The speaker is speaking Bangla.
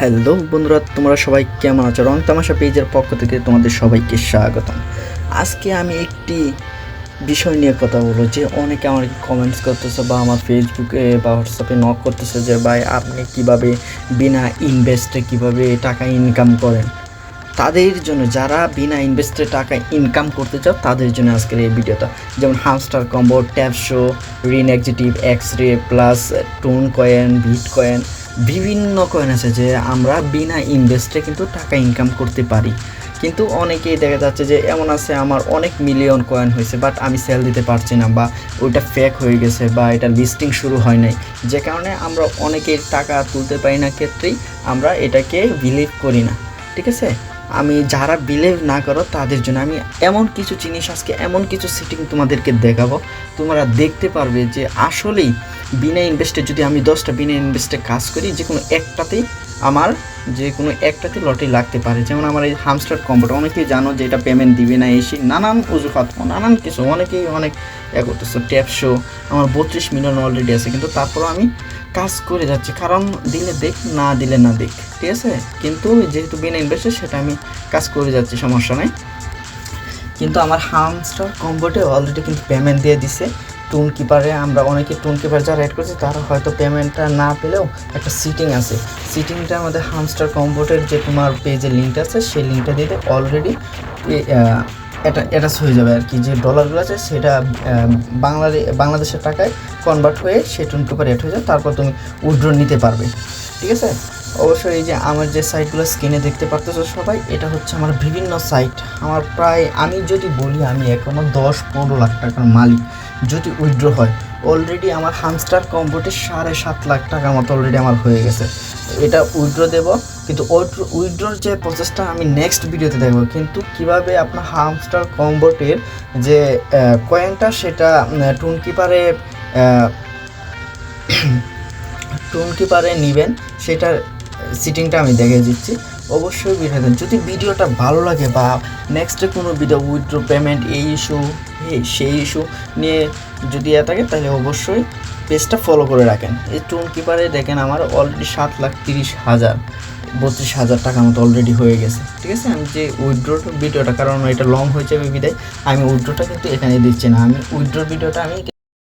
হ্যালো বন্ধুরা, তোমরা সবাই কেমন আছো? রং তামাশা পেজের পক্ষ থেকে তোমাদের সবাইকে স্বাগতম। আজকে আমি একটি বিষয় নিয়ে কথা বলব যে অনেকে আমার কমেন্টস করতেছে বা আমার ফেসবুকে বা হোয়াটসঅ্যাপে নক করতেছে যে, ভাই, আপনি কীভাবে বিনা ইনভেস্টে কীভাবে টাকা ইনকাম করেন? তাদের জন্য, যারা বিনা ইনভেস্টে টাকা ইনকাম করতে চাও, তাদের জন্য আজকের এই ভিডিওটা। যেমন হামস্টার কম্বো ট্যাপশো রিন এক্সিটিভ এক্স রে plus tone coin bitcoin বিভিন্ন কয়েন আছে যে আমরা বিনা ইনভেস্টে কিন্তু টাকা ইনকাম করতে পারি। কিন্তু অনেকেই দেখা যাচ্ছে যে এমন আছে, আমার অনেক মিলিয়ন কয়েন হয়েছে বাট আমি সেল দিতে পারছি না বা ওইটা ফেক হয়ে গেছে বা এটা লিস্টিং শুরু হয় নাই। যে কারণে আমরা অনেকেই টাকা তুলতে পারি না, ক্ষেত্রেই আমরা এটাকে বিলিভ করি না। ঠিক আছে? আমি যারা বিলিভ না করো, তাদের জন্য আমি এমন কিছু জিনিস, আজকে এমন কিছু সেটিং তোমাদেরকে দেখাবো। তোমরা দেখতে পারবে যে আসলেই বিনা ইনভেস্টে যদি আমি দশটা বিনা ইনভেস্টে কাজ করি যে কোনো একটাতেই আমার যে কোনো একটাতে লটারি লাগতে পারে। যেমন আমার এই হামস্টার কম্বোটা অনেকেই জানো যে এটা পেমেন্ট দিবে না, এসে নানান অজুহাত, নানান কিছু, অনেকেই অনেক এ করতেছে ট্যাপ শো আমার বত্রিশ মিলিয়ন অলরেডি আছে, কিন্তু তারপরও আমি কাজ করে যাচ্ছি। কারণ দিলে দেখ, না দিলে না দেখ, ঠিক আছে? কিন্তু যেহেতু বিনা ইনভেস্টে সেটা আমি কাজ করে যাচ্ছি, সমস্যা নেই। কিন্তু আমার হামস্টার কম্বোটে অলরেডি কিন্তু পেমেন্ট দিয়ে দিছে। টুন কিপারে আমরা অনেকে টুন কিপার যারা অ্যাড করছি, তারা হয়তো পেমেন্টটা না পেলেও একটা সিটিং আছে। সিটিংটা আমাদের হামস্টার কম্বোটের যে তোমার পেজের লিঙ্কটা আছে, সেই লিঙ্কটা দিতে অলরেডি এটা অ্যাটাচ হয়ে যাবে আর কি। যে ডলারগুলো আছে, সেটা বাংলাদেশ বাংলাদেশের টাকায় কনভার্ট হয়ে সে টুন কিপার অ্যাড হয়ে যাবে, তারপর তুমি উইড্রো নিতে পারবে। ঠিক আছে? অবশ্যই এই যে আমার যে সাইটগুলো স্ক্রিনে দেখতে পারতেছো সবাই, এটা হচ্ছে আমার বিভিন্ন সাইট আমার প্রায়, আমি যদি বলি, আমি এখনও দশ পনেরো লাখ টাকার মালিক। যদি উইথড্র হয়। অলরেডি আমার হামস্টার কম্বোটে সাড়ে সাত লাখ টাকার মতো অলরেডি আমার হয়ে গেছে। এটা উইথড্র দেবো, কিন্তু উইথড্রর যে প্রসেসটা আমি নেক্সট ভিডিওতে দেখব। কিন্তু কীভাবে আপনার হামস্টার কম্বোটের যে কয়েনটা সেটা টুন কিপারে টুন কিপারে নেবেন, সেটার সিটিংটা আমি দেখে দিচ্ছি। অবশ্যই ভিডিও দেন যদি ভিডিওটা ভালো লাগে বা নেক্সটে কোনো ভিডিও উইথড্র পেমেন্ট এই ইস্যু সেই ইস্যু নিয়ে যদি এ থাকে, তাহলে অবশ্যই পেজটা ফলো করে রাখেন। এই টুন কিপারে দেখেন আমার অলরেডি সাত লাখ তিরিশ হাজার, বত্রিশ হাজার টাকার মতো অলরেডি হয়ে গেছে। ঠিক আছে? আমি যে উইথড্রোর ভিডিওটা, কারণ এটা লং হয়ে যাবে বিদায়, আমি উইথড্রোটা কিন্তু এখানে দিচ্ছি না। আমি উইথড্রোর ভিডিওটা আমি